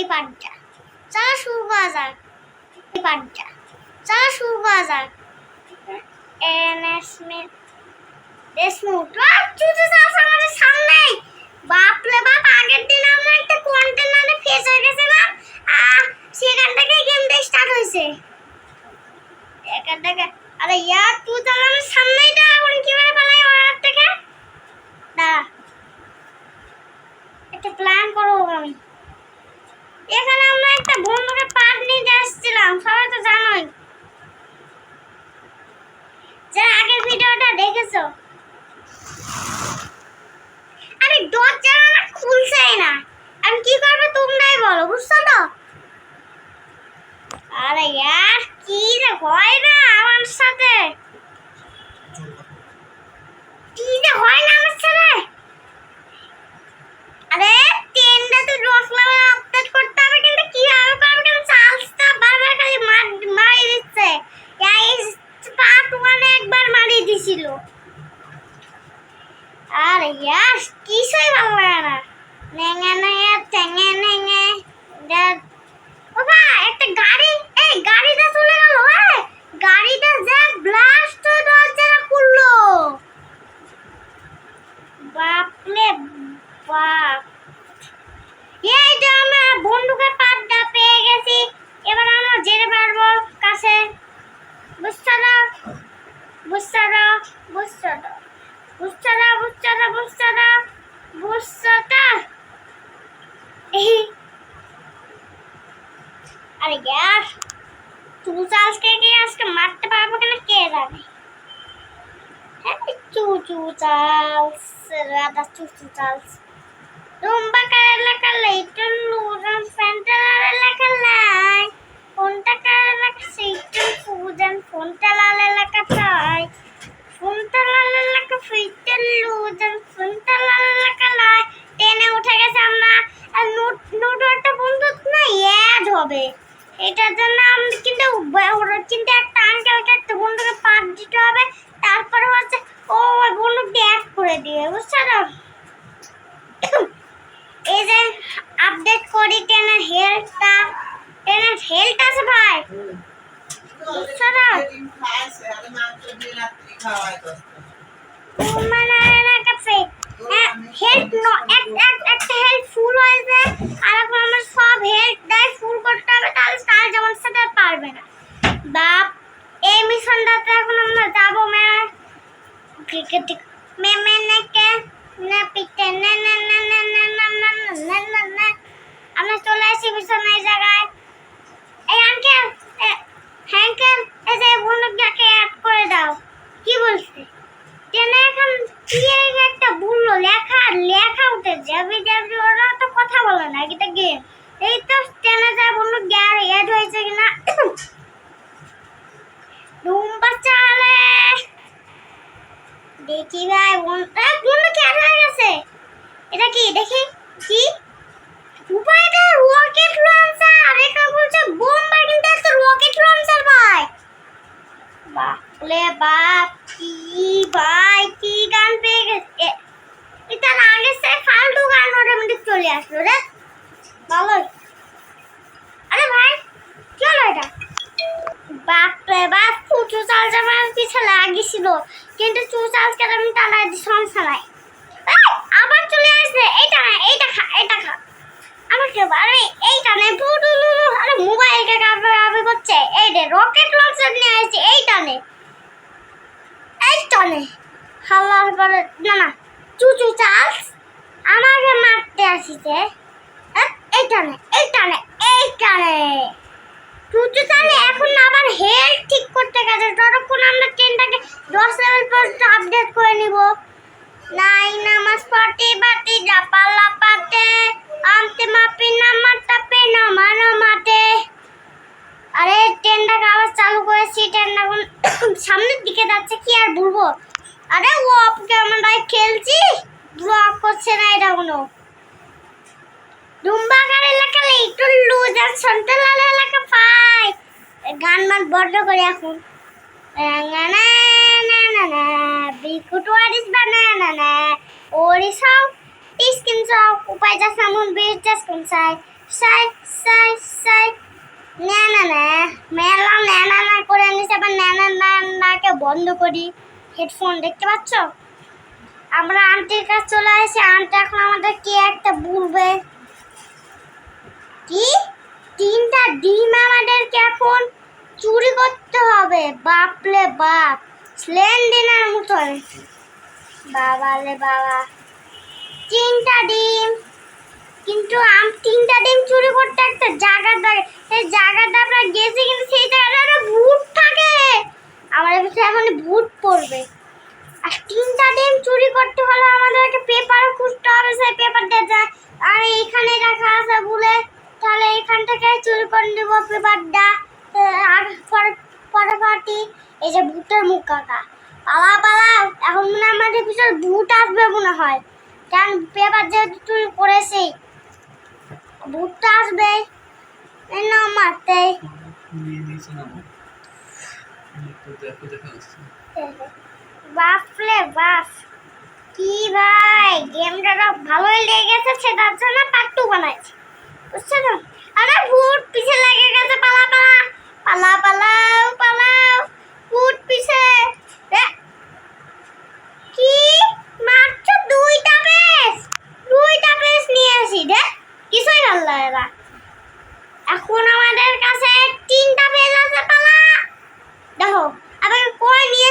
এই পার্টটা চলো শুরু যাক। এই পার্টটা চলো শুরু যাক। সেখান থেকে গেমটা স্টার্ট হয়েছে। এখান থেকে। আরে, ইয়ার তুই সামনেই তো এখন কীভাবে পালাই ওর দাঁড়া। একটা প্ল্যান করব আমি। এখানে আমরা একটা বন্ধুকে পার্ট নিতে আসছিলাম, সবাই তো জানোই। যারা আগের ভিডিওটা দেখেছ? আরে দরজা খুলছেই না। আমি কি করব তোমরাই বলো, বুঝছ তো? আরে ইয়ার, কি যে হয় না আমার সাথে? কি যে হয় না আমার সাথে? আরে ট্রেনটা তো দশ লেভেল বুসারা বুসারা বুসারা বুসারা বুসারা বুসাটা আরে यार তুই আজকে কি আজকে মারতে পারবো কিনা কে জানে চু চু চালস রাধা চু চু চালস রুম্বা কারেলা কালে ইটন লুরাম ফ্যান্টালা কালাই লাই এলাকা কারেলা একটু ফুজন ফোনটা লালে এলাকা তাই ফোনটা লালে লেখা ফিটন লুজান ফোনটা লালে এলাকা লাই। টেনে উঠে গেছে আমরা। আর নোট নোট একটা বন্ধু না অ্যাড হবে। এটার জন্য আমি কিন্তু ওর কিন্তু একটা আঙ্কেলকে একটা বন্ধুকে পাঠ দিতে হবে তারপরে হচ্ছে ও ওই বন্ধুকে অ্যাড করে দিবে বুঝছ তো এই যে আপডেট করি টেনের হেলথটা টেনের হেলথ আছে ভাই বুঝছ তো মানে না কাছে হেলথ নো এক এক একটা হেলথ ফুল হয়েছে আর এখন আমার সব হেলথ দেয় করতে হবে তাহলে তার যেমন সাথে পারবে না বাপ এই মিশনটাতে এখন আমরা যাব মে ক্রিকেট মে মে নেকে না পিতে না না না না না না না না না না আমরা চলে আসি মিশনের জায়গায় এই আঙ্কেল হ্যাঁ আঙ্কেল এই যে বন্ধুটাকে অ্যাড করে দাও কি বলছে টেনে এখন কি একটা বলল লেখা লেখা উঠে যাবে যাবে, ওরা তো কথা বলে না, এটা গেম এই তো টেনে যায় বলল গ্যার অ্যাড হয়েছে কিনা? রুম্বা চালে। দেখি ভাই বোন অ্যাড হয়ে গেছে? এটা কি, দেখি, কি? উপায় এটা রকেট লঞ্চার এটা বলছে লঞ্চার ভাই। বাপলে বাপ কি ভাই কি গান পেয়ে গেছে? এটা আগে সে ফালতু গান অটোমেটিক চলে আসলো রে। ভালোই আরে ভাই কি হলো এটা? বাপরে বাপ চুচু চাল আমার পিছে লাগিয়েছিল কিন্তু চু চালকে আমি টানাই দি নাই। এই, আবার চলে আসবে এইটা না এইটা খা এইটা খা। আমাকে আরে এইটা নেই পুটুলু আরে মোবাইলকে কাবে কাবে করছে এই রে রকেট লঞ্চার নিয়ে আসছে এইটা নে। এইটা নে হাল্লার পরে না না চুচু চার্লস আমাকে মারতে আসিছে। হ্যাঁ, এইটা নে এইটা নে এইটা নে চুচু চালে এখন আবার হেলথ ঠিক করতে গেছে। ততক্ষণ আমরা ট্রেনটাকে দশ লেভেল পর্যন্ত আপডেট করে নিব। নাই নামাজ পড়তে বাতি জাপা লাপাতে আমতে মাপি নামা তাপে নামা নামাতে আরে ট্রেনটাকে আবার চালু করেছি, ট্রেনটা এখন সামনের দিকে যাচ্ছে, কি আর বলব? আরে, ও অফ ক্যামেরায় খেলছি? ব্লক করছে না এটা কোনো। দুম্বাগার এলাকা একটু লুজার সন্তালাল এলাকা পাই। গান মান বন্ধ করে এখন। না না না বিকুটু আরিস না ওরিসাও টিস্কিন সাও উপায় যা সামুন বেজ জাস কুনসাই সাই সাই সাই। না না না মেলা, না না করে নিছে, আবার না না নাকে বন্ধ করি। হেডফোন দেখতে পাচ্ছ? আমরা আন্টির কাছে চলে আসি। আন্টি এখন আমাদের কি একটা বলবে? কি? তিনটা ডিম আমাদেরকে এখন চুরি করতে হবে। বাপলে বাপ। স্লেন্ডিনার মতন। বাবা রে বাবা। তিনটা ডিম। কিন্তু আম তিনটা ডিম চুরি করতে একটা জায়গা থাকে সেই জায়গাটা আমরা গেছি কিন্তু সেই জায়গাটা ভূত থাকে আমাদের পিছনে এখন ভূত পড়বে আর তিনটা ডিম চুরি করতে হলে আমাদেরকে পেপার খুঁজতে হবে সেই পেপারটা যা আর এইখানে রাখা আছে বলে তাহলে এখান থেকে চুরি করে নেব পেপারটা আর পরে পরে পাটি এই যে ভূতের মুখ কাকা পালা পালা এখন মনে হয় আমাদের পিছনে ভূত আসবে মনে হয় কারণ পেপার যেহেতু চুরি করেছি ভূতটা আসবে এই না মারতে নিয়ে নিয়েছে না একটু দেখো দেখা যাচ্ছে বাপরে বাপ, কি ভাই, গেমটা তো ভালোই লেগেছে সেটার জন্য পার্ট টু বানাইছি, বুঝছ তো? আরে ভূত পিছে লেগে গেছে, পালা পালা পালা, পালাও পালাও, ভূত পিছে। কি? মাত্র দুইটা পেস দুইটা পেস নিয়ে আসি রে কিছুই ভালো লাগে না। এখন আমাদের কাছে তিনটা পেস আছে পালা দেখো আবার কই নিয়ে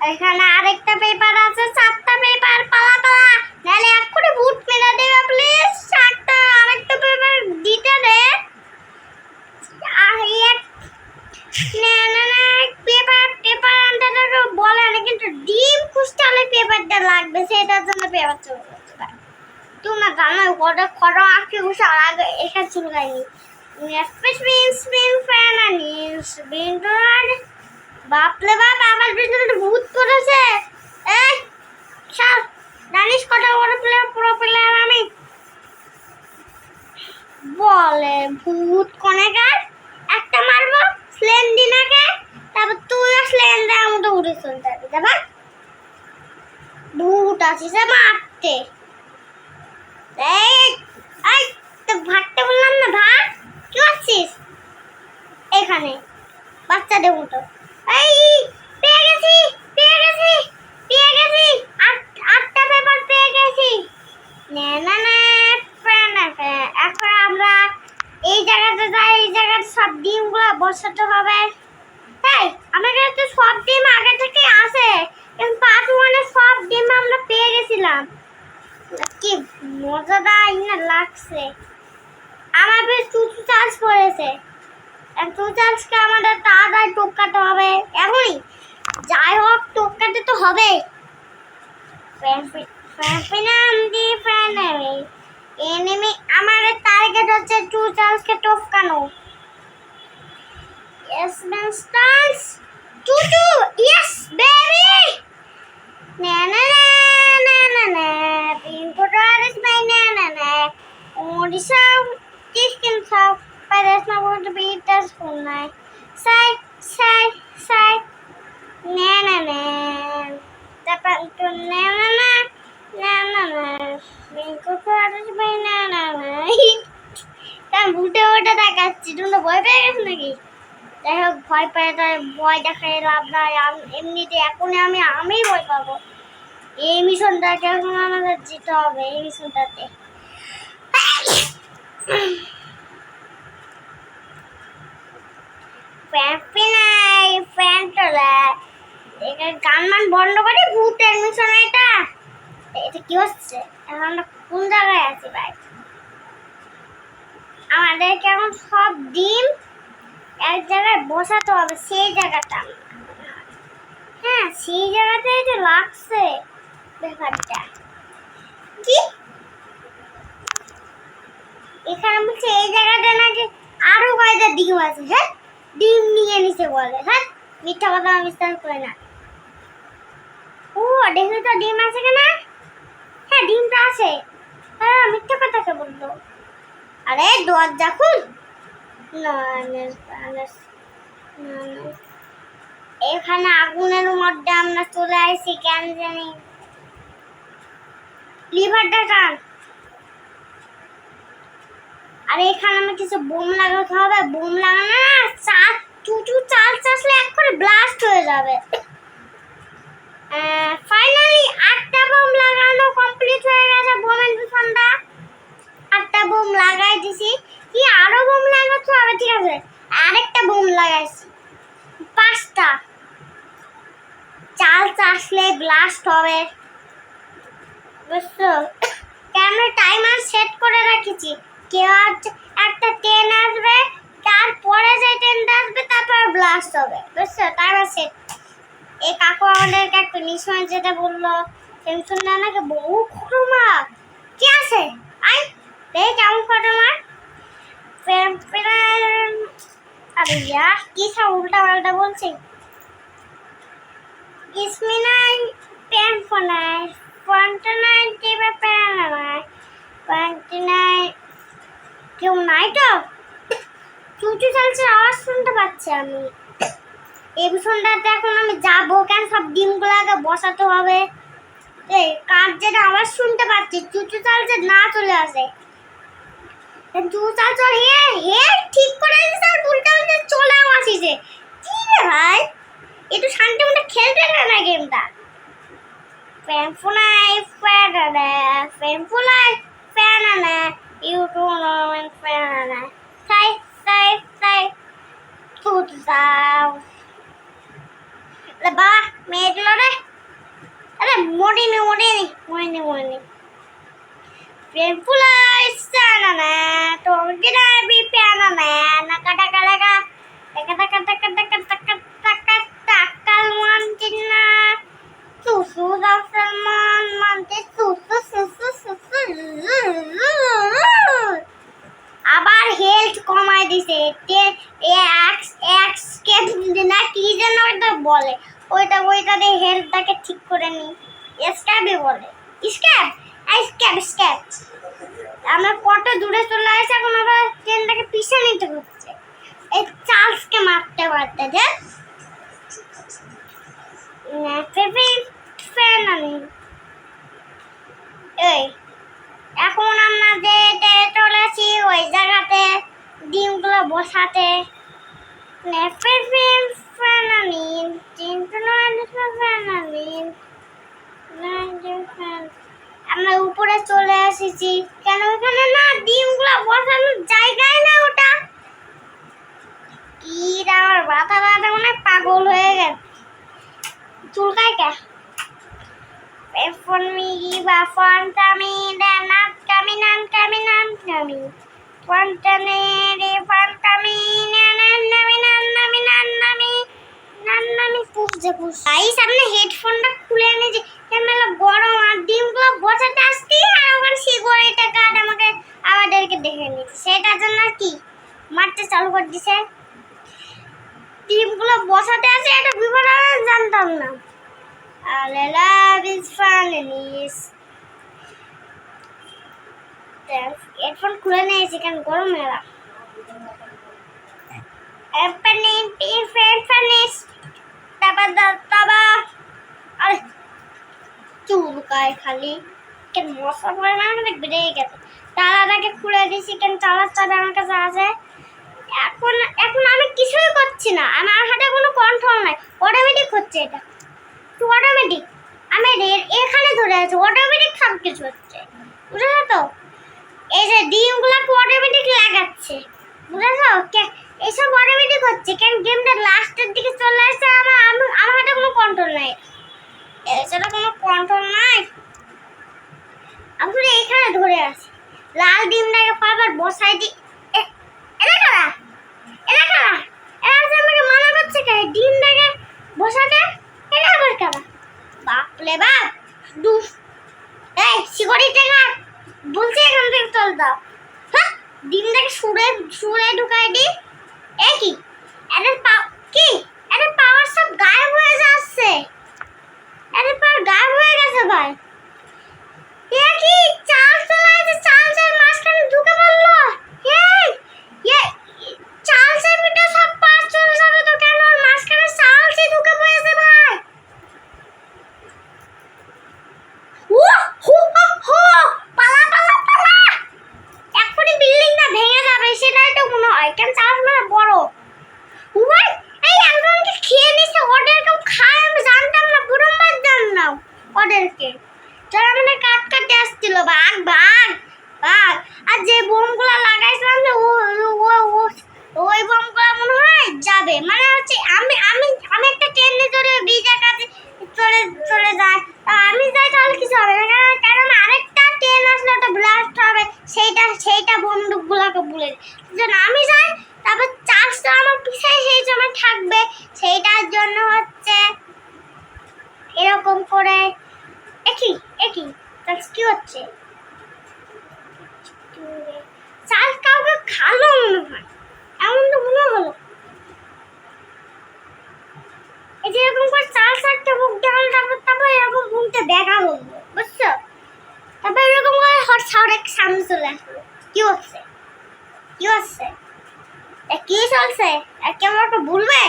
এখানে আরেকটা পেপার আছে, চারটা পেপার পালা পালা নাহলে এক্ষুনি বুট মেলা দেবে প্লিজ চারটা। আরেকটা পেপার দিতে দে। আর এক পেপার পেপার আনতে বলে না, কিন্তু ডিম খুঁজতে হলে পেপারটা লাগবে, সেটার জন্য পেপার চলে তোমরা জানো কত কত আঁকি বসে আগে এখানে চলে যায়নি স্পিন স্পিন ফ্যান আনি স্পিন তো বাপলে বাপ, আমার পিছনে একটা ভূত করেছে এই সব জানিস কত বড় প্লেয়ার পুরো প্লেয়ার আমি? বলে, ভূত কনেকার, একটা মারবো স্লেন্ডিনাকে তারপর তুই তুইও স্লেন্ডার মতো উড়ে পারবি যাবা ভূত আছিস মারতে। এই এই তো ভাগতে বললাম না, ভাগ? কি করছিস? এখানে, বাচ্চাদের মতো। এই, পেয়ে গেছি পেয়ে গেছি পেয়ে গেছি। আট, আটটা পেপার পেয়ে গেছি। না না না এখন আমরা এই জায়গাতে যাই, এই জায়গাতে সব ডিমগুলো বসাতে হবে। তাই আমার কাছে তো সব ডিম আগে থেকে আছে। কিন্তু পার্ট ওয়ানে সব ডিম আমরা পেয়ে গেছিলাম। কি মজাদার না লাগছে। আমার বেশ চুচু চার্জ পড়েছে। একটু চার্জকে আমাদের তাড়াতাড়ি টোকাতে হবে এখনই যাই হোক টোকাতে তো হবে এনিমি আমার টার্গেট হচ্ছে টু চার্জকে টপকানো Yes, man, stance. Two. Yes, baby. Na na na na na na. Pink is my na na na. Can But that's not going to be one night. Side, side, side. Na na na. Dapat itu na na na. Na na na. Pink water is my na na na. তা ভুটে ওটা দেখাচ্ছি তোমরা ভয় পেয়ে গেছো নাকি যাই হোক ভয় পেয়ে তাই ভয় দেখাই লাভ নাই এমনিতে এখনই আমি আমি ভয় পাবো এই মিশনটাকে এখন আমাদের যেতে হবে এই মিশনটাতে প্যাপি নাই ফ্যান চলে গান মান বন্ধ করে, ভূতের মিশন এটা। এটা কি হচ্ছে? এখন আমরা কোন জায়গায় আছি ভাই? আমাদেরকে এখন সব ডিম এক জায়গায় বসাতে হবে, সেই জায়গাটা হ্যাঁ। সেই জায়গাতেই তো লাগছে ব্যাপারটা। কি? এখানে বলছে এই জায়গাটা নাকি আরও কয়টা ডিম আছে হ্যাঁ? ডিম নিয়ে নিছে বলে। হ্যাঁ মিথ্যা কথা বিশ্বাস করি না। ও, দেখলি তো ডিম আছে কেনা? হ্যাঁ ডিমটা আছে। হ্যাঁ মিথ্যা কথা কে বলল? আরে, দরজা খুল। এখানে আগুনের মধ্যে আমরা চলে আসছি কেন জানি। লিভারটা টান। আর এখানে আমার কিছু বোম লাগাতে হবে বোম লাগানো না, চার চুচু চাল চাষলে এক করে ব্লাস্ট হয়ে যাবে। ফাইনালি আটটা বোম লাগানো কমপ্লিট হয়ে গেছে বোমের দূষণটা আটটা বোম লাগাই দিছি। কি, আরও বোম লাগাতে হবে ঠিক আছে, আরেকটা বোম লাগাইছি। পাঁচটা। চাল চাষলে ব্লাস্ট হবে। বুঝছ? কেন টাইমার সেট করে রেখেছি। কেউ একটা ট্রেন আসবে, তারপরে যে ট্রেনটা আসবে, তারপর ব্লাস্ট হবে, বুঝছ? টাইমার সেট এই কাকু আমাদেরকে একটা নিশ্চয় যেতে বলল টেনশন না নাকি বহু খতরনাক কি আছে? আই দেখ কেমন ফটো প্রেম আরে ইয়া, কি সব উল্টা পাল্টা বলছি ইসমিনাই প্রেম ফোনাই ফন্টনাই টিপে প্রেমানাই ফন্টনাই কেউ নাই তো? চুচু চালছে আওয়াজ শুনতে পাচ্ছি আমি। এই ভীষণটাতে এখন আমি যাব কেন? সব ডিমগুলোকে বসাতে হবে। এই, কার যেটা আওয়াজ শুনতে পাচ্ছি? চুচু চালছে না চলে আসে। চুচু চালছে হে হে, ঠিক করে দিছে উল্টা উল্টা চলেও আসিছে। কি রে ভাই? একটু শান্তি মতো খেলতে দে না গেমটা? You don't know when Fahrenheit. Say, say, say. Tudo salvo. Lebah, medlo deh. Ada mudi nih, mudi nih, mudi nih, mudi nih. Painful eyes, sana. Tuh, kita lebih piano na. Nak kata kata kata kata kata এই, এখন আমরা যে চলেছি ওই জায়গাতে, ডিমগুলো বসাতে। আমরা উপরে চলে এসেছি। কেন ওখানে না ডিমগুলো বসানোর জায়গায় না ওটা? কি আমার মাথা ব্যথা, মনে পাগল হয়ে গেছে। চুলকায় কে? F for me, V for tummy, then up coming, I'm coming, I'm coming. One tummy, D for tummy, nan nan nami nan nami nan nami nan nami push the push. Guys, আপনি হেডফোনটা খুলে এনে যে camera গরম আর ডিমগুলো বসাতে আসছি আর ওখানে সিকিউরিটি গার্ড আমাকে আমাদেরকে দেখে নিচ্ছে সেটার জন্য কি মারতে চালু করে দিছে ডিমগুলো বসাতে আছে এটা বিপদ জানতাম না আলে লাভ ইজ ফান ইস হেডফোন খুলে নিয়েছি কেন গরম আরে, চুলকায় খালি। কেন মশা পড়ে না? অনেক বেড়ে গেছে। তালাটাকে খুলে দিয়েছি কেন তালার চাবি আমার কাছে আছে? এখন এখন আমি কিছুই করছি না। আমার হাতে কোনো কন্ট্রোল নাই। অটোমেটিক হচ্ছে এটা। তো অটোমেটিক আমি এখানে ধরে আছি অটোমেটিক সব কিছু হচ্ছে। বুঝেছ তো? এই যে ডিমগুলোকে অটোমেটিক লাগাচ্ছে। বুঝেছ? এসব অটোমেটিক হচ্ছে, কেন গেমটা লাস্টের দিকে চলে আসছে আমার আমি- আমার হাতে কোনো কন্ট্রোল নাই। এছাড়া কোনো কন্ট্রোল নাই। আমি এখানে ধরে আছি। লাল ডিমটাকে পাবার বসাই দি কি চলছে? কেমন একটা বলবে?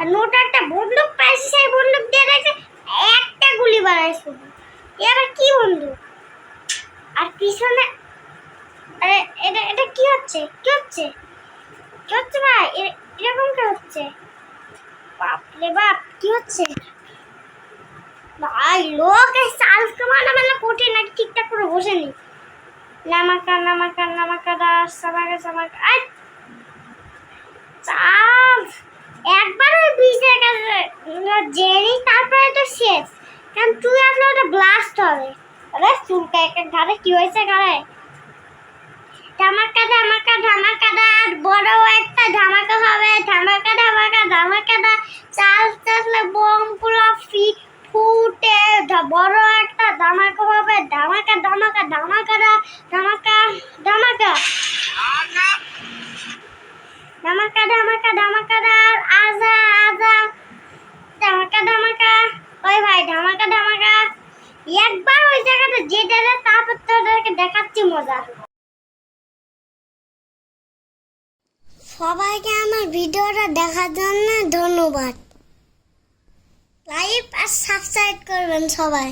আর নোটা একটা বন্দুক পাইছে, সেই বন্দুক দিয়ে রেখে একটা গুলি বাড়ায় শুধু। এ আবার কি বন্দুক? আর পিছনে আরে, এটা এটা কি হচ্ছে? কি হচ্ছে? কি হচ্ছে ভাই? এরকম কি হচ্ছে? বাপ রে বাপ, কি হচ্ছে? ভাই, লোক সালফ কামানা মানে কঠিন নাকি ঠিকঠাক করে বসে বসেনি। নামাকা নামাকা নামাকা, দাস, সামাকা সামাকা। আই চাপ একবার ওই ব্রিজের কাছে জেনি তারপরে তো শেষ। কারণ তুই আসলে ওটা ব্লাস্ট হবে। আরে চুলকা একটা ঘাড়ে কি হয়েছে ঘাড়ে ধামাকা ধামাকা ধামাকা আর বড় একটা ধামাকা হবে। ধামাকা ধামাকা ধামাকা দা চাল চাললে বোম, পুরো ফি ধামাকা ধামাকা ধামাকা। ধামাকা ধামাকা ধামাকা ধামাকা আজা আজা। ধামাকা ধামাকা। ওই ভাই, ধামাকা ধামাকা। একবার ওই জায়গাটা যেতে দে তারপর তোদেরকে দেখাচ্ছি মজা। সবাইকে আমার ভিডিওটা দেখার জন্য ধন্যবাদ। লাইক আর সাবস্ক্রাইব করবেন সবাই।